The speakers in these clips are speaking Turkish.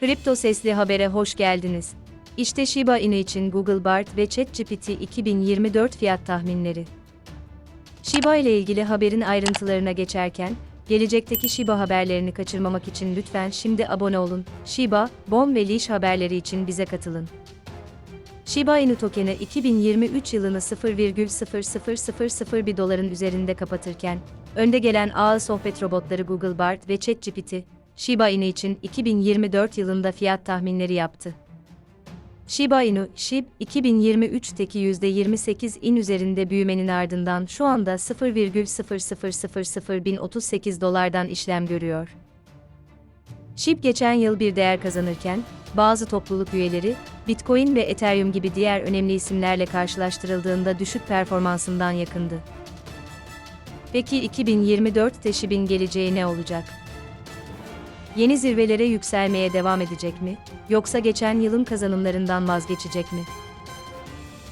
Kripto Sesli Haber'e hoş geldiniz. İşte Shiba Inu için Google Bard ve ChatGPT 2024 fiyat tahminleri. Shiba ile ilgili haberin ayrıntılarına geçerken, gelecekteki Shiba haberlerini kaçırmamak için lütfen şimdi abone olun. Shiba, Bon ve Leash haberleri için bize katılın. Shiba Inu tokeni 2023 yılını 0,00001 doların üzerinde kapatırken, önde gelen ağ sohbet robotları Google Bard ve ChatGPT, Shiba Inu için 2024 yılında fiyat tahminleri yaptı. Shiba Inu, SHIB, 2023'teki %28 in üzerinde büyümenin ardından şu anda 0,0001038 dolardan işlem görüyor. SHIB geçen yıl bir değer kazanırken, bazı topluluk üyeleri, Bitcoin ve Ethereum gibi diğer önemli isimlerle karşılaştırıldığında düşük performansından yakındı. Peki 2024'te SHIB'in geleceği ne olacak? Yeni zirvelere yükselmeye devam edecek mi, yoksa geçen yılın kazanımlarından vazgeçecek mi?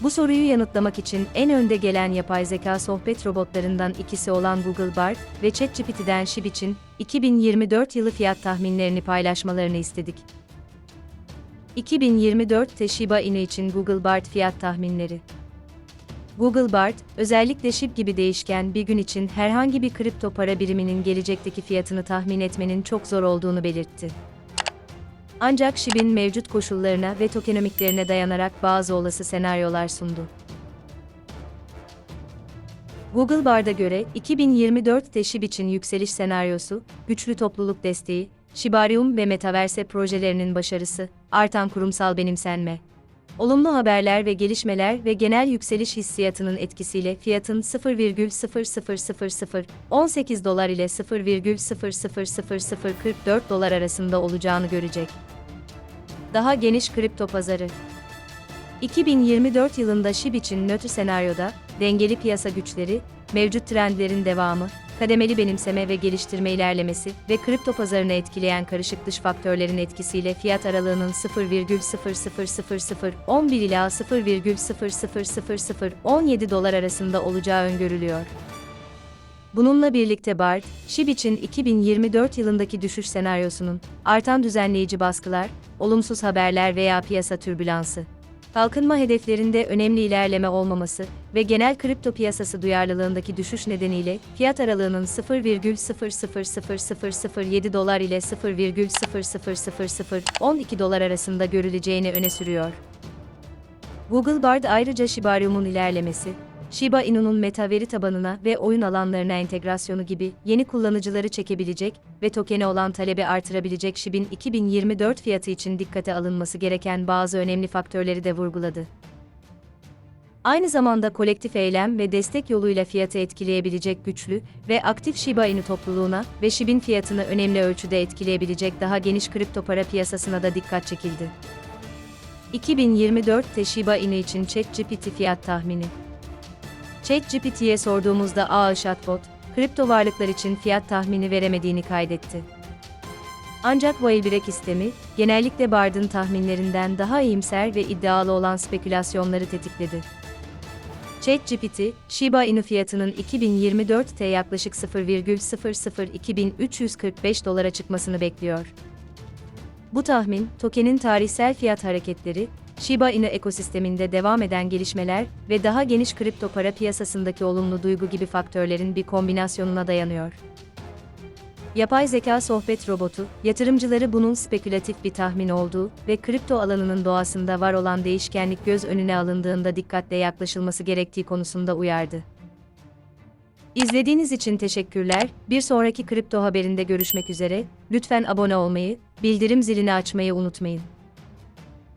Bu soruyu yanıtlamak için en önde gelen yapay zeka sohbet robotlarından ikisi olan Google Bard ve ChatGPT'den SHIB için 2024 yılı fiyat tahminlerini paylaşmalarını istedik. 2024'te Shiba Inu için Google Bard fiyat tahminleri. Google Bard, özellikle SHIB gibi değişken bir gün için herhangi bir kripto para biriminin gelecekteki fiyatını tahmin etmenin çok zor olduğunu belirtti. Ancak SHIB'in mevcut koşullarına ve tokenomiklerine dayanarak bazı olası senaryolar sundu. Google Bard'a göre 2024'te SHIB için yükseliş senaryosu, güçlü topluluk desteği, Shibarium ve Metaverse projelerinin başarısı, artan kurumsal benimsenme, olumlu haberler ve gelişmeler ve genel yükseliş hissiyatının etkisiyle fiyatın 0,00018 dolar ile 0,00044 dolar arasında olacağını görecek. Daha geniş kripto pazarı 2024 yılında SHIB için nötr senaryoda, dengeli piyasa güçleri, mevcut trendlerin devamı, kademeli benimseme ve geliştirme ilerlemesi ve kripto pazarını etkileyen karışık dış faktörlerin etkisiyle fiyat aralığının 0,00011 ila 0,00017 dolar arasında olacağı öngörülüyor. Bununla birlikte BART, SHIB için 2024 yılındaki düşüş senaryosunun, artan düzenleyici baskılar, olumsuz haberler veya piyasa türbülansı, kalkınma hedeflerinde önemli ilerleme olmaması ve genel kripto piyasası duyarlılığındaki düşüş nedeniyle fiyat aralığının 0,00007 dolar ile 0,00012 dolar arasında görüleceğini öne sürüyor. Google Bard ayrıca Shibarium'un ilerlemesi, Shiba Inu'nun meta veri tabanına ve oyun alanlarına entegrasyonu gibi yeni kullanıcıları çekebilecek ve tokene olan talebi artırabilecek SHIB'in 2024 fiyatı için dikkate alınması gereken bazı önemli faktörleri de vurguladı. Aynı zamanda kolektif eylem ve destek yoluyla fiyatı etkileyebilecek güçlü ve aktif Shiba Inu topluluğuna ve SHIB'in fiyatını önemli ölçüde etkileyebilecek daha geniş kripto para piyasasına da dikkat çekildi. 2024'te Shiba Inu için ChatGPT fiyat tahmini ChatGPT'ye sorduğumuzda AA chatbot, kripto varlıklar için fiyat tahmini veremediğini kaydetti. Ancak Wildbreak sistemi, genellikle Bard'ın tahminlerinden daha iyimser ve iddialı olan spekülasyonları tetikledi. ChatGPT, Shiba Inu fiyatının 2024'te yaklaşık 0,00245 dolara çıkmasını bekliyor. Bu tahmin, tokenin tarihsel fiyat hareketleri, Shiba Inu ekosisteminde devam eden gelişmeler ve daha geniş kripto para piyasasındaki olumlu duygu gibi faktörlerin bir kombinasyonuna dayanıyor. Yapay zeka sohbet robotu, yatırımcıları bunun spekülatif bir tahmin olduğu ve kripto alanının doğasında var olan değişkenlik göz önüne alındığında dikkatle yaklaşılması gerektiği konusunda uyardı. İzlediğiniz için teşekkürler. Bir sonraki kripto haberinde görüşmek üzere. Lütfen abone olmayı, bildirim zilini açmayı unutmayın.